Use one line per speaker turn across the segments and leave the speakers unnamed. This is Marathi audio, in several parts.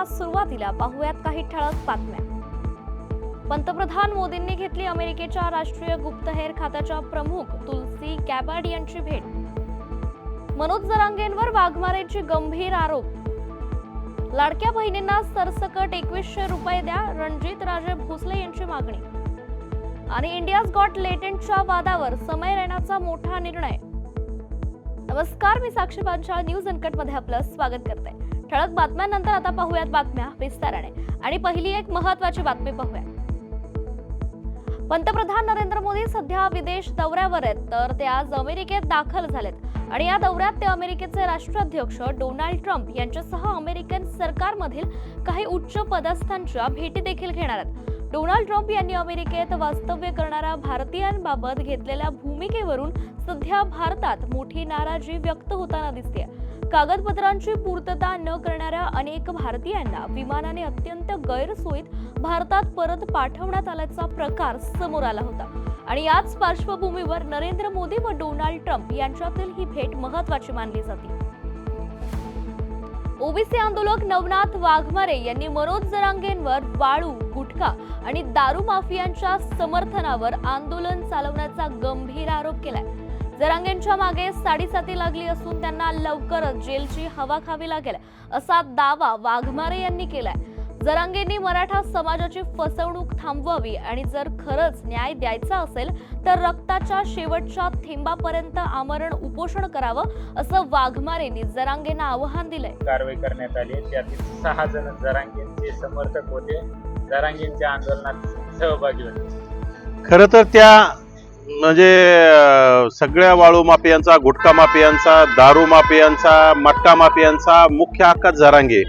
बुलेटिनच्या सुरुवातीला पाहूयात काही ठळक बातम्या. पंतप्रधान मोदींनी घेतली अमेरिकेच्या राष्ट्रीय गुप्तहेर खात्याच्या प्रमुख तुलसी गॅबार्ड यांची भेट. मनोज जरांगेंवर वाघमारेचे गंभीर आरोप. लाडक्या बहिणींना सरसकट एकवीसशे रुपये द्या रणजित राजे भोसले यांची मागणी. आणि इंडियाज गॉट लेटेंटच्या वादावर समय रेणाचा मोठा निर्णय. नमस्कार मी साक्षी पांचाळ न्यूज अनकटमध्ये आपलं स्वागत करते. ठळक बातम्यांनंतर आता पाहूयात बातम्या विस्ताराने. आणि पहिली एक महत्वाची बातमी पाहूया पंतप्रधान नरेंद्र मोदी सध्या विदेश दौऱ्यावर आहेत तर ते आज अमेरिकेत दाखल झालेत. आणि या दौऱ्यात ते अमेरिकेचे राष्ट्राध्यक्ष डोनाल्ड ट्रम्प यांच्यासह अमेरिकन सरकारमधील काही उच्च पदस्थांच्या भेटी देखील घेणार आहेत. डोनाल्ड ट्रम्प यांनी अमेरिकेत वास्तव्य करणाऱ्या भारतीयांबाबत घेतलेल्या भूमिकेवरून सध्या भारतात मोठी नाराजी व्यक्त होताना दिसते कागदपत्रांची पूर्तता न करणाऱ्या अनेक भारतीयांना विमानाने अत्यंत गैरसोयीत भारतात परत पाठवण्यात आल्याचा प्रकार समोर आला होता. आणि याच पार्श्वभूमीवर नरेंद्र मोदी व डोनाल्ड ट्रम्प यांच्यातील ही भेट महत्वाची मानली जाते. ओबीसी आंदोलक नवनाथ वाघमारे यांनी मनोज जरांगेंवर वाळू गुटखा आणि दारू माफियांच्या समर्थनावर आंदोलन चालवण्याचा गंभीर आरोप केलाय. जरांगेंच्या मागे साडीसाती लागली असून त्यांना लवकरच जेलची हवा खावी लागेल असा दावा वाघमारे यांनी केलाय. जरांगेंनी मराठा समाजाची फसवणूक थांबवावी आणि जर खरंच न्याय द्यायचा असेल तर रक्ताच्या शेवटच्या थेंबापर्यंत आमरण उपोषण करावं असं वाघमारेंनी जरांगेंना आवाहन दिलंय.
कारवाई करण्यात आली त्यातील सहा जण जरांगींचे समर्थक होते. जरांगींच्या आंदोलनात सहभागी होते.
खरं तर त्या म्हणजे सगळ्या वाळू माफियांचा गुटखा माफियांचा दारू माफियांचा मटका माफियांचा मुख्य हक्कात झरांगे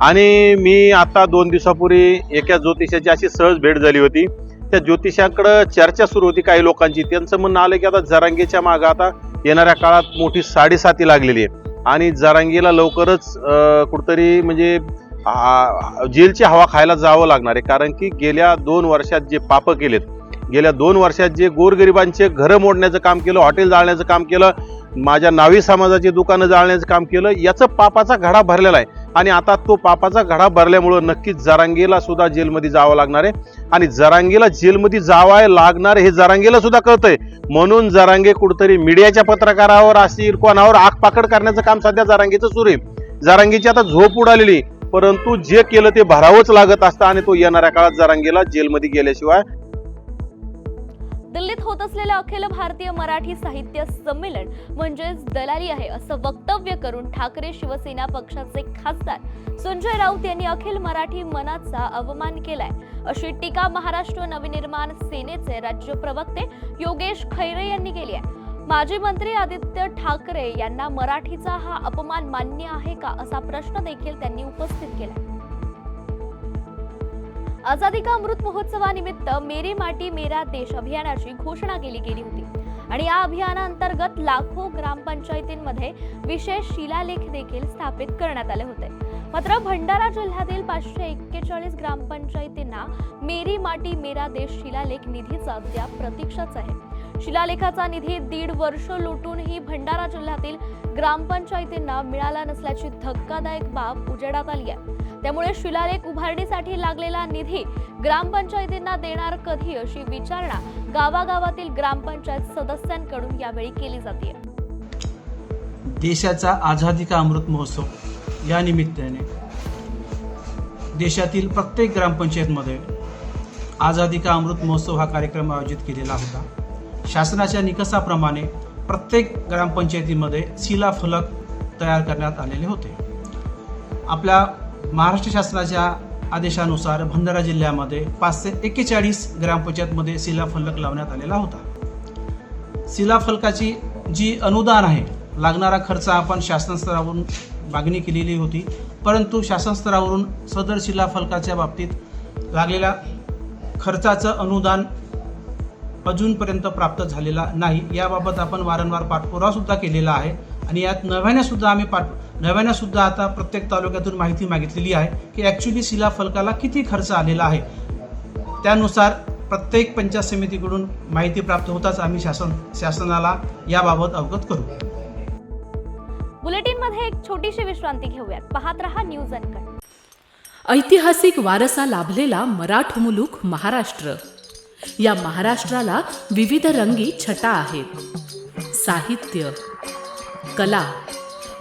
आणि मी आता दोन दिवसापूर्वी एका ज्योतिषाची अशी सहज भेट झाली होती. त्या ज्योतिषाकडं चर्चा सुरू होती काही लोकांची. त्यांचं म्हणणं आलं की आता जरांगेच्या मागं आता येणाऱ्या काळात मोठी साडेसाती लागलेली आहे. आणि जरांगीला लवकरच कुठतरी कुठंतरी म्हणजे जेलची हवा खायला जावं लागणार आहे. कारण की गेल्या दोन वर्षात जे पापं केलेत गेल्या दोन वर्षात जे गोरगरिबांचे घरं मोडण्याचं काम केलं हॉटेल जाळण्याचं काम केलं माझ्या नावी समाजाची दुकानं जाळण्याचं काम केलं याचं पापाचा घडा भरलेला आहे. आणि आता तो पापाचा घडा भरल्यामुळं नक्कीच जरांगीला सुद्धा जेलमध्ये जावं लागणार आहे. आणि जरांगीला जेलमध्ये जावाय लागणार हे जरांगीला सुद्धा कळतंय. म्हणून जरांगे कुठतरी मीडियाच्या पत्रकारावर असतील कोणावर आगपाकड करण्याचं काम सध्या जरांगीचं सुरू आहे. जरांगीची आता झोप उडालेली परंतु जे केलं ते भरावंच लागत असतं आणि तो येणाऱ्या काळात जरांगीला जेलमध्ये गेल्याशिवाय
दिल्लीत होत असलेलं अखिल भारतीय मराठी साहित्य संमेलन म्हणजेच दलाली आहे असं वक्तव्य करून ठाकरे शिवसेना पक्षाचे खासदार संजय राऊत यांनी अखिल मराठी मनाचा अवमान केलाय. अशी टीका महाराष्ट्र नवनिर्माण सेनेचे राज्य प्रवक्ते योगेश खैरे यांनी केली आहे. माजी मंत्री आदित्य ठाकरे यांना मराठीचा हा अपमान मान्य आहे का असा प्रश्न देखील त्यांनी उपस्थित केला आझादी का अमृत महोत्सवानिमित्त मेरी माटी मेरा देश अभियानाची घोषणा केली गेली होती. आणि या अभियानाअंतर्गत लाखो ग्रामपंचायतींमध्ये विशेष शिलालेख देखील स्थापित करण्यात आले होते. मात्र भंडारा जिल्ह्यातील पाचशे एक्केचाळीस ग्रामपंचायतींना मेरी माटी मेरा देश शिलालेख निधीचा अद्याप प्रतीक्षाच आहे. शिलालेखाचा निधी दीड वर्ष लुटूनही भंडारा जिल्ह्यातील ग्रामपंचायतींना मिळाला नसल्याची धक्कादायक बाब उजेडात आली आहे. त्यामुळे शिलालेख उभारणीसाठी लागलेला निधी ग्रामपंचायतींना देणार कधी अशी विचारणा गावागावातील ग्रामपंचायत सदस्यांकडून यावेळी केली जाते.
देशाचा आझादी का अमृत महोत्सव? या निमित्ताने. देशातील प्रत्येक ग्रामपंचायतमध्ये आझादी का अमृत महोत्सव हा कार्यक्रम आयोजित केलेला होता. शासनाच्या निकषाप्रमाणे प्रत्येक ग्रामपंचायतीमध्ये शिलाफलक तयार करण्यात आलेले होते. आपल्या महाराष्ट्र शासनाच्या आदेशानुसार भंडारा जिल्ह्यामध्ये पाचशे एक्केचाळीस ग्रामपंचायतमध्ये शिलाफलक लावण्यात आलेला होता. शिलाफलकाची जी अनुदान आहे लागणारा खर्च आपण शासन स्तरावरून मागणी केलेली होती परंतु शासन स्तरावरून सदर शिलाफलकाच्या बाबतीत लागलेल्या खर्चाचं अनुदान अजूनपर्यंत प्राप्त झालेला नाही. याबाबत आपण वारंवार पाठपुरासुद्धा केलेला आहे आणि यात नव्याने सुद्धा आम्ही पाठ नव्याने सुद्धा आता प्रत्येक तालुक्यातून माहिती मागितलेली आहे की ॲक्च्युली शिलाफलकाला किती खर्च आलेला आहे. त्यानुसार प्रत्येक पंचायत समितीकडून माहिती प्राप्त होताच आम्ही शासन शासनाला याबाबत अवगत करू.
बुलेटिनमध्ये एक छोटीशी विश्रांती घेऊयात. पाहत रहा न्यूज अनकट.
ऐतिहासिक वारसा लाभलेला मराठ मुलूक महाराष्ट्र. या महाराष्ट्राला विविध रंगी छटा आहेत. साहित्य कला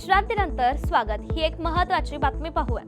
विश्रांतीनंतर स्वागत ही एक महत्वाची बातमी पाहूया.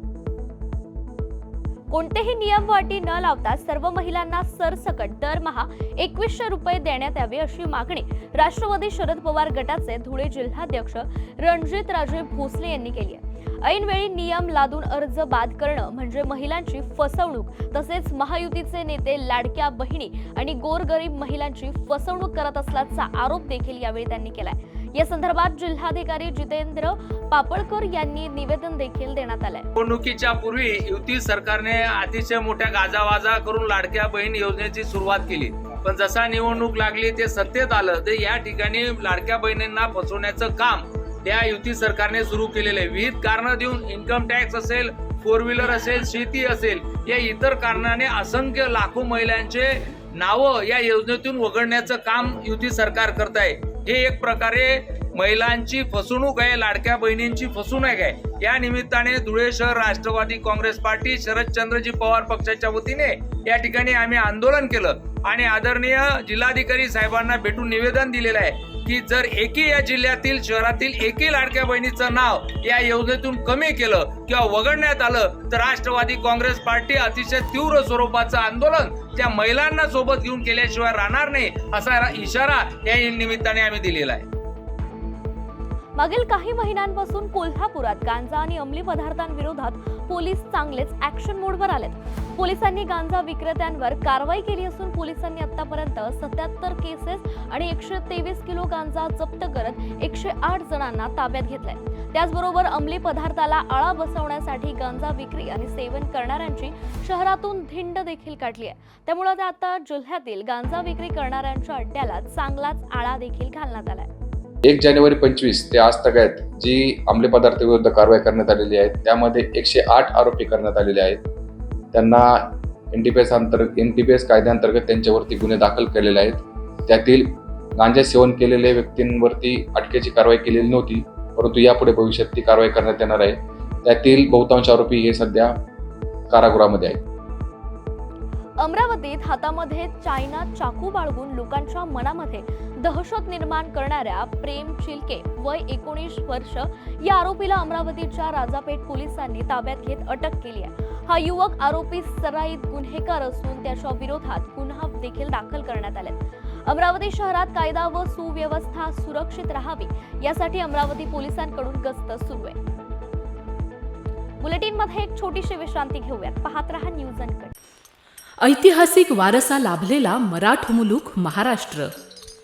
कोणतेही नियम व अटी न लावता सर्व महिलांना सरसकट दरमहा एकवीसशे रुपये देण्यात यावे अशी मागणी राष्ट्रवादी शरद पवार गटाचे धुळे जिल्हाध्यक्ष रणजित राजे भोसले यांनी केली आहे. ऐनवेळी नियम लादून अर्ज बाद करणं म्हणजे महिलांची फसवणूक तसेच महायुतीचे नेते लाडक्या बहिणी आणि गोरगरीब महिलांची फसवणूक करत असल्याचा आरोप देखील यावेळी त्यांनी केलाय. या संदर्भात जिल्हाधिकारी जितेंद्र पापळकर यांनी निवेदन देखील देण्यात आलंय.
निवडणुकीच्या पूर्वी युती सरकारने अतिशय मोठ्या गाजावाजा करून लाडक्या बहीण योजनेची सुरुवात केली. पण जसा निवडणूक लागली ते सत्तेत आलं. ते या ठिकाणी लाडक्या बहिणींना फसवण्याचं काम त्या युती सरकारने सुरू केलेलं आहे. विविध कारण देऊन इन्कम टॅक्स असेल फोर व्हीलर असेल शेती असेल या इतर कारणाने असंख्य लाखो महिलांचे नावं या योजनेतून वगळण्याचं काम युती सरकार करत आहे. हे एक प्रकारे महिलांची फसवणूक आहे लाडक्या बहिणींची फसवणूक आहे. या निमित्ताने धुळे शहर राष्ट्रवादी काँग्रेस पार्टी शरदचंद्रजी पवार पक्षाच्या वतीने या ठिकाणी आम्ही आंदोलन केलं. आणि आदरणीय जिल्हाधिकारी साहेबांना भेटून निवेदन दिलेलं आहे. की जर एकी या जिल्ह्यातील शहरातील एकही लाडक्या बहिणीचं नाव या योजनेतून कमी केलं किंवा वगळण्यात आलं तर राष्ट्रवादी काँग्रेस पार्टी अतिशय तीव्र स्वरूपाचं आंदोलन त्या महिलांना सोबत घेऊन केल्याशिवाय राहणार नाही असा इशारा या निमित्ताने आम्ही दिलेला आहे.
मागील काही महिन्यांपासून कोल्हापुरात गांजा आणि अंमली पदार्थांविरोधात पोलीस चांगलेच ऍक्शन मोडवर आलेत. पोलिसांनी गांजा विक्रेत्यांवर कारवाई केली असून पोलिसांनी आतापर्यंत सत्याहत्तर केसेस आणि एकशे तेवीस किलो गांजा जप्त करत एकशे आठ जणांना ताब्यात घेतलाय. त्याचबरोबर अंमली पदार्थाला आळा बसवण्यासाठी गांजा विक्री आणि सेवन करणाऱ्यांची शहरातून धिंड देखील काढली आहे. त्यामुळे आता जिल्ह्यातील गांजा विक्री करणाऱ्यांच्या अड्ड्याला चांगलाच आळा देखील घालण्यात आलाय.
एक जानेवारी पंचवीस ते आज तगायत जी अंमली पदार्थ विरुद्ध कारवाई करण्यात आलेली आहे. त्यामध्ये एकशे आठ आरोपी करण्यात आलेले आहेत. त्यांना एन टी पी एस अंतर्गत एन टी पी एस कायद्याअंतर्गत त्यांच्यावरती गुन्हे दाखल केलेले आहेत. त्यातील गांजा सेवन केलेल्या व्यक्तींवरती अटकेची कारवाई केलेली नव्हती परंतु यापुढे भविष्यात ती कारवाई करण्यात येणार आहे. त्यातील बहुतांश आरोपी हे सध्या कारागृहामध्ये आहेत.
अमरावतीत हातामध्ये चायना चाकू बाळगून लोकांच्या मनामध्ये दहशत निर्माण करणाऱ्या प्रेम चिलके वय एकोणीस वर्ष या आरोपीला अमरावतीच्या राजापेठ पोलिसांनी ताब्यात घेत अटक केली आहे. हा युवक आरोपी सराईत गुन्हेगार असून त्याच्या विरोधात गुन्हा देखील दाखल करण्यात आले अमरावती शहरात कायदा व सुव्यवस्था सुरक्षित राहावी यासाठी अमरावती पोलिसांकडून गस्त सुरू आहे. बुलेटिनमध्ये एक छोटीशी विश्रांती घेऊयात. पाहत रहा न्यूज
ऐतिहासिक वारसा लाभलेला मराठ मुलूक महाराष्ट्र.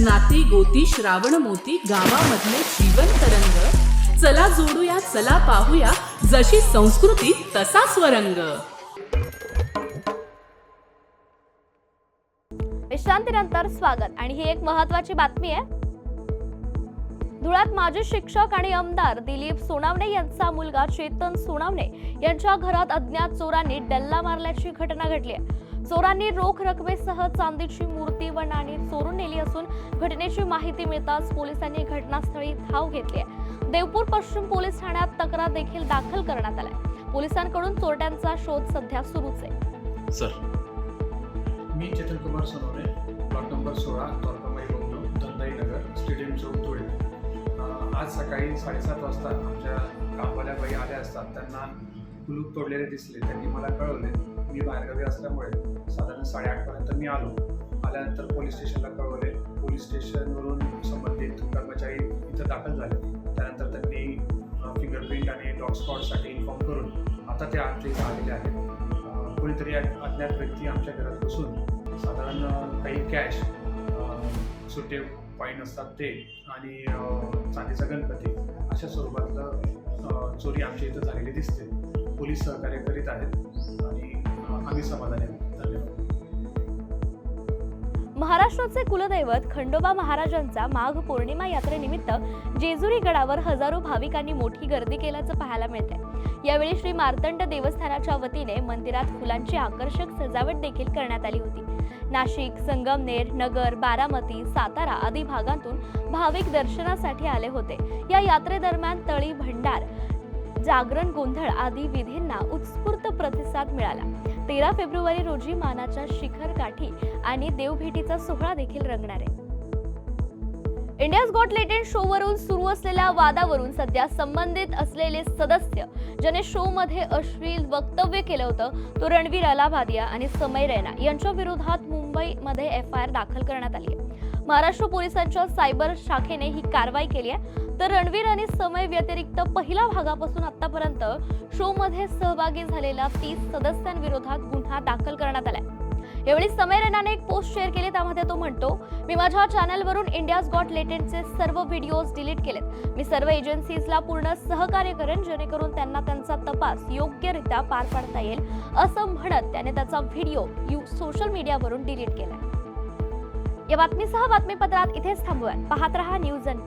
नाती गोती श्रावण मोती गावामधले जीवन तरंग. चला जोडूया चला पाहूया जशी संस्कृती तसा स्वरंग.
विश्रांतीनंतर स्वागत. आणि ही एक महत्वाची बातमी आहे. धुळ्यात माजी शिक्षक आणि आमदार दिलीप सोनावणे यांचा मुलगा चेतन सोनावणे यांच्या घरात अज्ञात चोरांनी डल्ला मारल्याची घटना घडली आहे. चोरांनी रोख रकमेसह चांदीची मूर्ती व नाणी चोरून नेली असून घटनेची माहिती मिळताच पोलिसांनी घटनास्थळी धाव घेतली आहे. देवपूर पश्चिम पोलीस ठाण्यात तक्रार देखील दाखल करण्यात आलाय पोलिसांकडून चोरट्यांचा शोध सध्या सुरूच आहे.
सर.
मी चेतन कुमार सोनवणे प्लॉट नंबर सोळा द्वारकामाई बंगलो धंदाई नगर स्टेडियम चौक धुळे. आज सकाळी साडेसात वाजता आमच्या कामवाल्या बाई आल्या असतात. त्यांना कुलूप तोडलेले दिसले त्यांनी मला कळवले. मी बाहेरगावी असल्यामुळे साधारण साडेआठपर्यंत मी आलो. आल्यानंतर पोलीस स्टेशनला कळवले. पोलीस स्टेशनवरून संबंधित कर्मचारी इथं दाखल झाले. त्यानंतर त्यांनी फिंगरप्रिंट आणि डॉग स्पॉटसाठी इन्फॉर्म करून आता ते आमच्या इथं आलेले आहेत. कोणीतरी अज्ञात व्यक्ती आमच्या घरात बसून साधारण काही कॅश सुटे कॉईन असतात ते आणि चांदीचा गणपती अशा स्वरूपातलं चोरी आमच्या इथं झालेली दिसते. पोलीस सहकार्य करीत आहेत आणि आम्ही समाधानी आहोत.
महाराष्ट्राचे कुलदैवत खंडोबा महाराजांचा माघ पौर्णिमा यात्रेनिमित्त जेजुरी गडावर हजारो भाविकांनी मोठी गर्दी केल्याचं पाहायला मिळते यावेळी श्री मार्तंड देवस्थानाच्या वतीने मंदिरात फुलांची आकर्षक सजावट देखील करण्यात आली होती. नाशिक संगमनेर नगर बारामती सातारा आदी भागांतून भाविक दर्शनासाठी आले होते. या यात्रेदरम्यान तळी भंडार जागरण गोंधळ आदी विधींना उत्स्फूर्त प्रतिसाद मिळाला. तेरा फेब्रुवारी रोजी मानाच्या शिखर गाठी आणि देवभेटीचा सोहळा देखील रंगणार आहे. इंडियाज गॉट लेटेंट शो वरून सुरू असलेल्या वादावरून सध्या संबंधित असलेले सदस्य ज्याने शो मध्ये अश्लील वक्तव्य केलं होतं तो रणवीर अलाभादिया आणि समय रैना यांच्या विरोधात मुंबईमध्ये एफ आय आर दाखल करण्यात आली आहे. महाराष्ट्र पोलिसांच्या सायबर शाखेने ही कारवाई केली आहे. तर रणवीर आणि समय व्यतिरिक्त पहिल्या भागापासून आतापर्यंत शो मध्ये सहभागी झालेल्या तीस सदस्यांविरोधात गुन्हा दाखल करण्यात आलाय. यावेळी समय रैनाने एक पोस्ट शेअर केली त्यामध्ये तो म्हणतो मी माझ्या चॅनलवरून इंडियाज गॉट लेटेंटचे सर्व व्हिडिओज डिलीट केलेत. मी सर्व एजन्सीजला पूर्ण सहकार्य करेन जेणेकरून त्यांना त्यांचा तपास योग्यरित्या पार पाडता येईल असं म्हणत त्याने त्याचा व्हिडिओ यू सोशल मीडियावरून डिलीट केलाय. या बातमीसह बातमीपत्रात इथेच थांबूयात. पाहत रहा न्यूज अँड